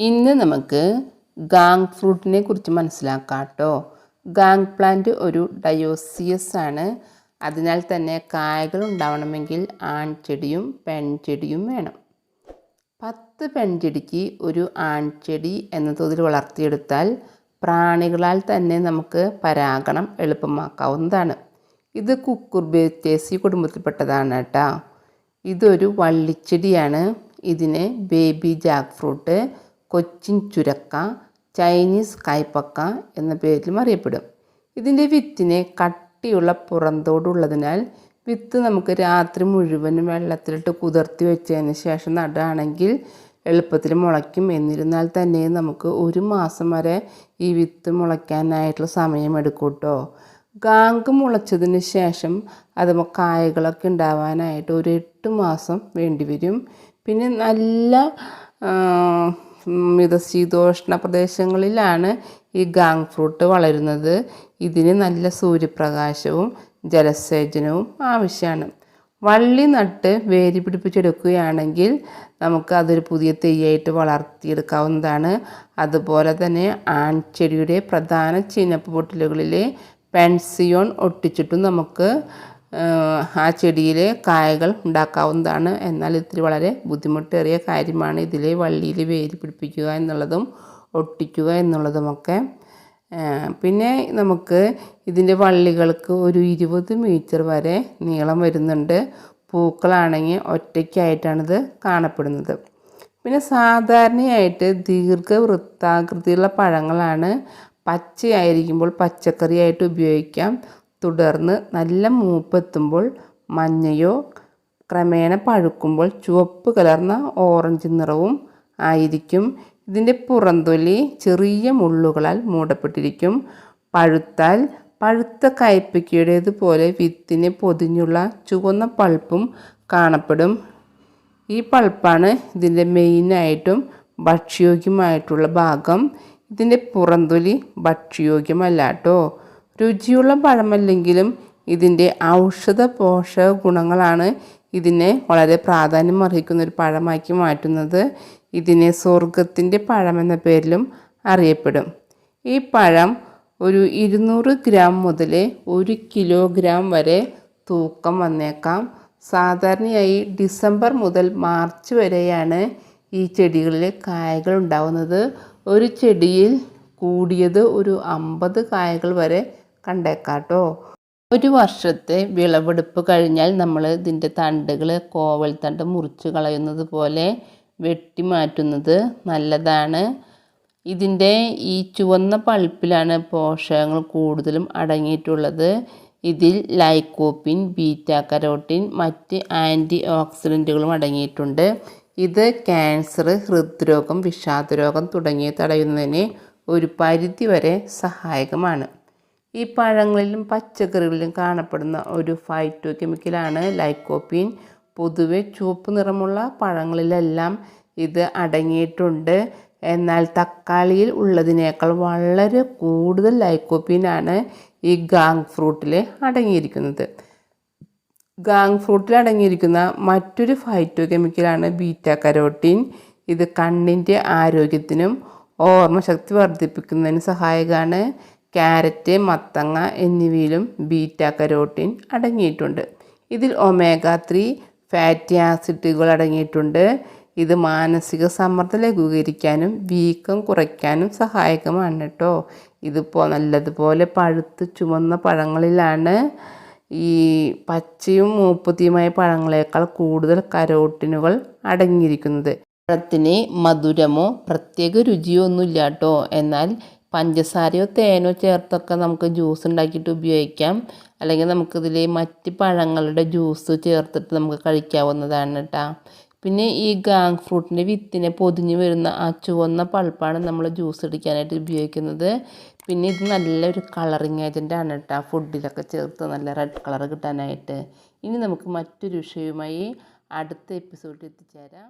ഇന്ന് നമുക്ക് ഗാങ് ഫ്രൂട്ടിനെ കുറിച്ച് മനസ്സിലാക്കാം കേട്ടോ. ഗാങ് പ്ലാന്റ് ഒരു ഡയോസിയസ് ആണ്. അതിനാൽ തന്നെ കായകൾ ഉണ്ടാവണമെങ്കിൽ ആൺചെടിയും പെൺചെടിയും വേണം. പത്ത് പെൺചെടിക്ക് ഒരു ആൺചെടി എന്ന തോതിൽ വളർത്തിയെടുത്താൽ പ്രാണികളാൽ തന്നെ നമുക്ക് പരാഗണം എളുപ്പമാക്കാവുന്നതാണ്. ഇത് കുക്കുർബേറ്റേസി കുടുംബത്തിൽപ്പെട്ടതാണ് കേട്ടോ. ഇതൊരു വള്ളിച്ചെടിയാണ്. ഇതിനെ ബേബി ജാക്ക് ഫ്രൂട്ട് കൊച്ചിൻ ചുരക്ക ചൈനീസ് കായ്പക്ക എന്ന പേരിലും അറിയപ്പെടും. ഇതിന്റെ വിത്തിനെ കട്ടിയുള്ള പുറന്തോടുള്ളതിനാൽ വിത്ത് നമുക്ക് രാത്രി മുഴുവനും വെള്ളത്തിലിട്ട് കുതിർത്തി വെച്ചതിന് ശേഷം നടുകയാണെങ്കിൽ എളുപ്പത്തിൽ മുളയ്ക്കും. എന്നിരുന്നാൽ തന്നെ നമുക്ക് ഒരു മാസം വരെ ഈ വിത്ത് മുളയ്ക്കാനായിട്ടുള്ള സമയമെടുക്കും കേട്ടോ ഗാങ്ക് മുളച്ചതിന് ശേഷം അത് കായകളൊക്കെ ഉണ്ടാവാനായിട്ട് ഒരു എട്ട് മാസം വേണ്ടി വരും പിന്നെ നല്ല മിതശീതോഷ്ണ പ്രദേശങ്ങളിലാണ് ഈ ഗാങ് ഫ്രൂട്ട് വളരുന്നത്. ഇതിന് നല്ല സൂര്യപ്രകാശവും ജലസേചനവും ആവശ്യമാണ്. വള്ളി നട്ട് വേര് പിടിപ്പിച്ചെടുക്കുകയാണെങ്കിൽ നമുക്ക് അതൊരു പുതിയ തെയ്യായിട്ട് വളർത്തിയെടുക്കാവുന്നതാണ്. അതുപോലെ തന്നെ ആൺചെടിയുടെ പ്രധാന ചീനപ്പ് പൊട്ടലുകളിലെ പെൻസിയോൺ ഒട്ടിച്ചിട്ടും നമുക്ക് ആ ചെടിയിൽ കായകൾ ഉണ്ടാക്കാവുന്നതാണ്. എന്നാൽ ഇത്തിരി വളരെ ബുദ്ധിമുട്ടേറിയ കാര്യമാണ് ഇതിലെ വള്ളിയിൽ വേര് പിടിപ്പിക്കുക എന്നുള്ളതും ഒട്ടിക്കുക എന്നുള്ളതുമൊക്കെ. പിന്നെ നമുക്ക് ഇതിന്റെ വള്ളികൾക്ക് ഒരു ഇരുപത് മീറ്റർ വരെ നീളം വരുന്നുണ്ട്. പൂക്കളാണെങ്കിൽ ഒറ്റയ്ക്കായിട്ടാണിത് കാണപ്പെടുന്നത്. പിന്നെ സാധാരണയായിട്ട് ദീർഘവൃത്താകൃതിയുള്ള പഴങ്ങളാണ് പച്ചയായിരിക്കുമ്പോൾ പച്ചക്കറിയായിട്ട് ഉപയോഗിക്കാം. തുടർന്ന് നല്ല മൂപ്പെത്തുമ്പോൾ മഞ്ഞയോ ക്രമേണ പഴുക്കുമ്പോൾ ചുവപ്പ് കലർന്ന ഓറഞ്ച് നിറവും ആയിരിക്കും. ഇതിന്റെ പുറന്തൊലി ചെറിയ മുള്ളുകളാൽ മൂടപ്പെട്ടിരിക്കും. പഴുത്താൽ പഴുത്ത കയ്പ്പയ്ക്കയുടേതുപോലെ വിത്തിനെ പൊതിഞ്ഞുള്ള ചുവന്ന പൾപ്പും കാണപ്പെടും. ഈ പൾപ്പാണ് ഇതിന്റെ മെയിനായിട്ടും ഭക്ഷ്യയോഗ്യമായിട്ടുള്ള ഭാഗം. ഇതിന്റെ പുറന്തൊലി ഭക്ഷ്യയോഗ്യമല്ല കേട്ടോ. രുചിയുള്ള പഴമല്ലെങ്കിലും ഇതിന്റെ ഔഷധ പോഷക ഗുണങ്ങളാണ് ഇതിനെ വളരെ പ്രാധാന്യം അർഹിക്കുന്ന ഒരു പഴമാക്കി മാറ്റുന്നത്. ഇതിനെ സ്വർഗത്തിന്റെ പഴമെന്ന പേരിലും അറിയപ്പെടും. ഈ പഴം ഒരു ഇരുന്നൂറ് ഗ്രാം മുതൽ ഒരു കിലോഗ്രാം വരെ തൂക്കം വന്നേക്കാം. സാധാരണയായി ഡിസംബർ മുതൽ മാർച്ച് വരെയാണ് ഈ ചെടികളിൽ കായകൾ ഉണ്ടാവുന്നത്. ഒരു ചെടിയിൽ കൂടിയത് ഒരു അമ്പത് കായകൾ വരെ കണ്ടേക്കാട്ടോ. ഒരു വർഷത്തെ വിളവെടുപ്പ് കഴിഞ്ഞാൽ നമ്മൾ ഇതിന്റെ തണ്ടുകൾ കോവൽ തണ്ട് മുറിച്ച് കളയുന്നത് പോലെ വെട്ടി മാറ്റുന്നത് നല്ലതാണ്. ഇതിന്റെ ഈ ചുവന്ന പൾപ്പിലാണ് പോഷകങ്ങൾ കൂടുതലും അടങ്ങിയിട്ടുള്ളത്. ഇതിൽ ലൈക്കോപ്പിൻ ബീറ്റ കരോട്ടിൻ മറ്റ് ആന്റി ഓക്സിഡന്റുകളും അടങ്ങിയിട്ടുണ്ട്. ഇത് ക്യാൻസർ ഹൃദ്രോഗം വിഷാദരോഗം തുടങ്ങിയ തടയുന്നതിന് ഒരു പരിധി വരെ സഹായകമാണ്. ഈ പഴങ്ങളിലും പച്ചക്കറികളിലും കാണപ്പെടുന്ന ഒരു ഫൈറ്റോ കെമിക്കലാണ് ലൈക്കോപ്പീൻ പൊതുവെ ചുവപ്പ് നിറമുള്ള പഴങ്ങളിലെല്ലാം ഇത് അടങ്ങിയിട്ടുണ്ട്. എന്നാൽ തക്കാളിയിൽ ഉള്ളതിനേക്കാൾ വളരെ കൂടുതൽ ലൈക്കോപ്പീനാണ് ഈ ഗാങ് ഫ്രൂട്ടിൽ അടങ്ങിയിരിക്കുന്നത്. ഗാങ് ഫ്രൂട്ടിൽ അടങ്ങിയിരിക്കുന്ന മറ്റൊരു ഫൈറ്റോ കെമിക്കലാണ് ബീറ്റ കരോട്ടീൻ ഇത് കണ്ണിന്റെ ആരോഗ്യത്തിനും ഓർമ്മശക്തി വർദ്ധിപ്പിക്കുന്നതിന് സഹായകമാണ്. ക്യാരറ്റ് മത്തങ്ങ എന്നിവയിലും ബീറ്റ കരോട്ടിൻ അടങ്ങിയിട്ടുണ്ട്. ഇതിൽ ഒമേഗ ത്രീ ഫാറ്റി ആസിഡുകൾ അടങ്ങിയിട്ടുണ്ട്. ഇത് മാനസിക സമ്മർദ്ദം ലഘൂകരിക്കാനും വീക്കം കുറയ്ക്കാനും സഹായകമാണ് കേട്ടോ ഇതിപ്പോൾ നല്ലതുപോലെ പഴുത്ത് ചുമന്ന പഴങ്ങളിലാണ്. ഈ പച്ചയും മൂപ്പത്തിയുമായ പഴങ്ങളേക്കാൾ കൂടുതൽ കരോട്ടിനുകൾ അടങ്ങിയിരിക്കുന്നത്. പഴത്തിന് മധുരമോ പ്രത്യേക രുചിയോ ഒന്നുമില്ല കേട്ടോ എന്നാൽ പഞ്ചസാരയോ തേനോ ചേർത്തൊക്കെ നമുക്ക് ജ്യൂസ് ഉണ്ടാക്കിയിട്ട് ഉപയോഗിക്കാം. അല്ലെങ്കിൽ നമുക്കിതിൽ മറ്റ് പഴങ്ങളുടെ ജ്യൂസ് ചേർത്തിട്ട് നമുക്ക് കഴിക്കാവുന്നതാണ് കേട്ടോ പിന്നെ ഈ ഗാങ് ഫ്രൂട്ടിന്റെ വിത്തിനെ പൊതിഞ്ഞ് വരുന്ന ആ ചുവന്ന പൾപ്പാണ് നമ്മൾ ജ്യൂസ് അടിക്കാനായിട്ട് ഉപയോഗിക്കുന്നത്. പിന്നെ ഇത് നല്ലൊരു കളറിങ് ഏജന്റാണ് കേട്ടോ ഫുഡിലൊക്കെ ചേർത്ത് നല്ല റെഡ് കളർ കിട്ടാനായിട്ട്. ഇനി നമുക്ക് മറ്റൊരു വിഷയവുമായി അടുത്ത എപ്പിസോഡിൽ എത്തിച്ചേരാം.